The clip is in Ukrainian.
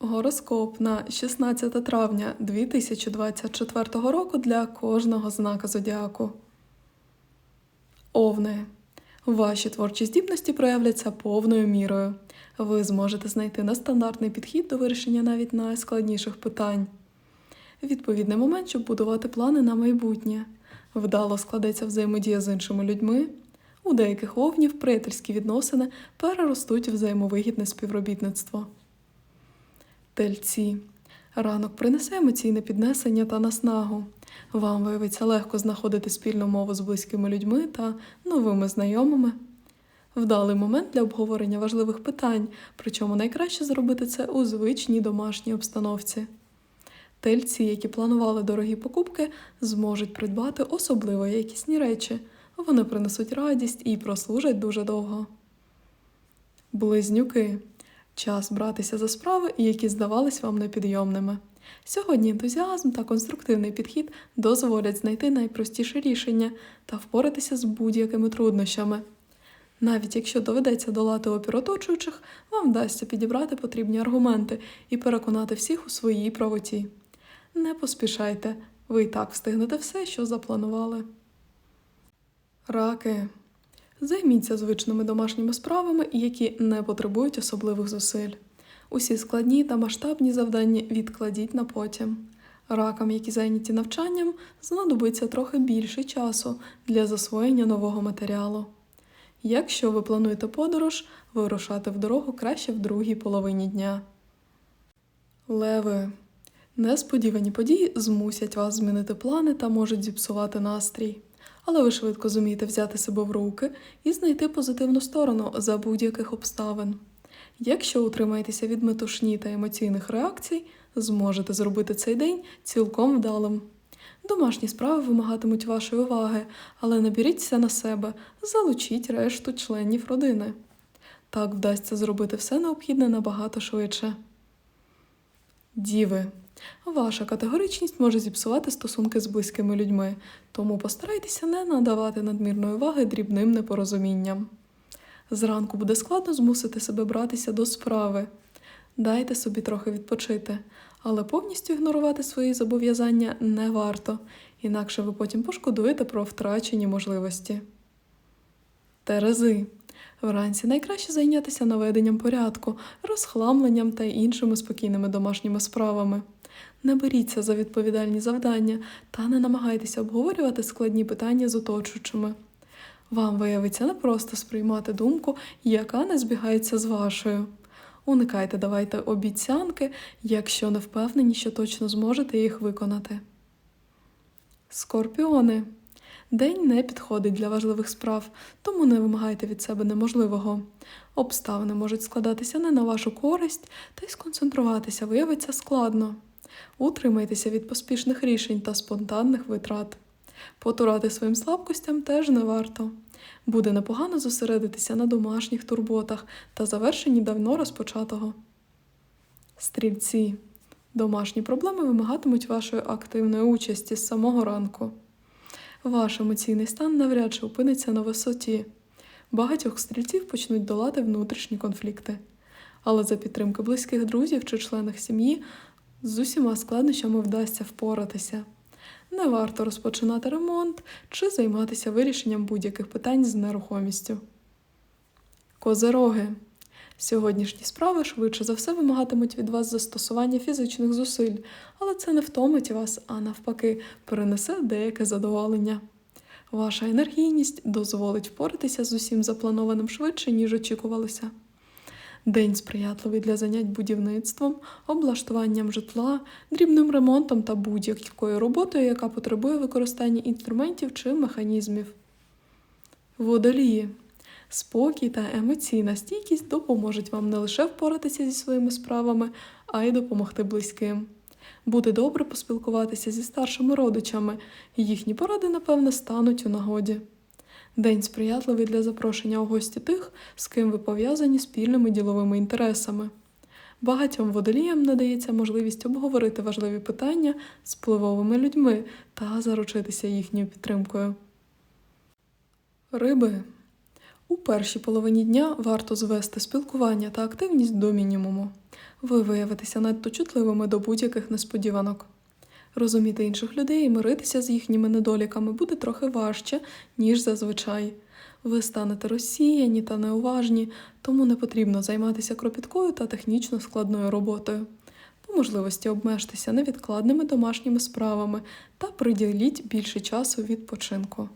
Гороскоп на 16 травня 2024 року для кожного знака зодіаку. Овни. Ваші творчі здібності проявляться повною мірою. Ви зможете знайти нестандартний підхід до вирішення навіть найскладніших питань. Відповідний момент, щоб будувати плани на майбутнє. Вдало складеться взаємодія з іншими людьми. У деяких овнів приятельські відносини переростуть взаємовигідне співробітництво. Тельці. Ранок принесе емоційне піднесення та наснагу. Вам виявиться легко знаходити спільну мову з близькими людьми та новими знайомими. Вдалий момент для обговорення важливих питань, причому найкраще зробити це у звичній домашній обстановці. Тельці, які планували дорогі покупки, зможуть придбати особливо якісні речі. Вони принесуть радість і прослужать дуже довго. Близнюки. Час братися за справи, які здавались вам непідйомними. Сьогодні ентузіазм та конструктивний підхід дозволять знайти найпростіше рішення та впоратися з будь-якими труднощами. Навіть якщо доведеться долати опір оточуючих, вам вдасться підібрати потрібні аргументи і переконати всіх у своїй правоті. Не поспішайте, ви і так встигнете все, що запланували. Раки. Займіться звичними домашніми справами, які не потребують особливих зусиль. Усі складні та масштабні завдання відкладіть на потім. Ракам, які зайняті навчанням, знадобиться трохи більше часу для засвоєння нового матеріалу. Якщо ви плануєте подорож, вирушати в дорогу краще в другій половині дня. Леви. Несподівані події змусять вас змінити плани та можуть зіпсувати настрій. Але ви швидко зумієте взяти себе в руки і знайти позитивну сторону за будь-яких обставин. Якщо утримаєтеся від метушні та емоційних реакцій, зможете зробити цей день цілком вдалим. Домашні справи вимагатимуть вашої уваги, але не беріться на себе, залучіть решту членів родини. Так вдасться зробити все необхідне набагато швидше. Діви. Ваша категоричність може зіпсувати стосунки з близькими людьми, тому постарайтеся не надавати надмірної уваги дрібним непорозумінням. Зранку буде складно змусити себе братися до справи. Дайте собі трохи відпочити, але повністю ігнорувати свої зобов'язання не варто, інакше ви потім пошкодуєте про втрачені можливості. Терези. Вранці найкраще зайнятися наведенням порядку, розхламленням та іншими спокійними домашніми справами. Не беріться за відповідальні завдання та не намагайтеся обговорювати складні питання з оточуючими. Вам виявиться непросто сприймати думку, яка не збігається з вашою. Уникайте давайте обіцянки, якщо не впевнені, що точно зможете їх виконати. Скорпіони. День не підходить для важливих справ, тому не вимагайте від себе неможливого. Обставини можуть складатися не на вашу користь, та й сконцентруватися виявиться складно. Утримайтеся від поспішних рішень та спонтанних витрат. Потурати своїм слабкостям теж не варто. Буде непогано зосередитися на домашніх турботах та завершенні давно розпочатого. Стрільці. Домашні проблеми вимагатимуть вашої активної участі з самого ранку. Ваш емоційний стан навряд чи опиниться на висоті. Багатьох стрільців почнуть долати внутрішні конфлікти. Але за підтримки близьких друзів чи членів сім'ї з усіма складнощами вдасться впоратися. Не варто розпочинати ремонт чи займатися вирішенням будь-яких питань з нерухомістю. Козероги. Сьогоднішні справи швидше за все вимагатимуть від вас застосування фізичних зусиль, але це не втомить вас, а навпаки, перенесе деяке задоволення. Ваша енергійність дозволить впоратися з усім запланованим швидше, ніж очікувалося. День сприятливий для занять будівництвом, облаштуванням житла, дрібним ремонтом та будь-якою роботою, яка потребує використання інструментів чи механізмів. Водолії. Спокій та емоційна стійкість допоможуть вам не лише впоратися зі своїми справами, а й допомогти близьким. Буде добре поспілкуватися зі старшими родичами, їхні поради, напевне, стануть у нагоді. День сприятливий для запрошення у гості тих, з ким ви пов'язані спільними діловими інтересами. Багатьом водоліям надається можливість обговорити важливі питання з впливовими людьми та заручитися їхньою підтримкою. Риби. У першій половині дня варто звести спілкування та активність до мінімуму. Ви виявитеся надто чутливими до будь-яких несподіванок. Розуміти інших людей і миритися з їхніми недоліками буде трохи важче, ніж зазвичай. Ви станете розсіяні та неуважні, тому не потрібно займатися кропіткою та технічно складною роботою. По можливості обмежтеся невідкладними домашніми справами та приділіть більше часу відпочинку.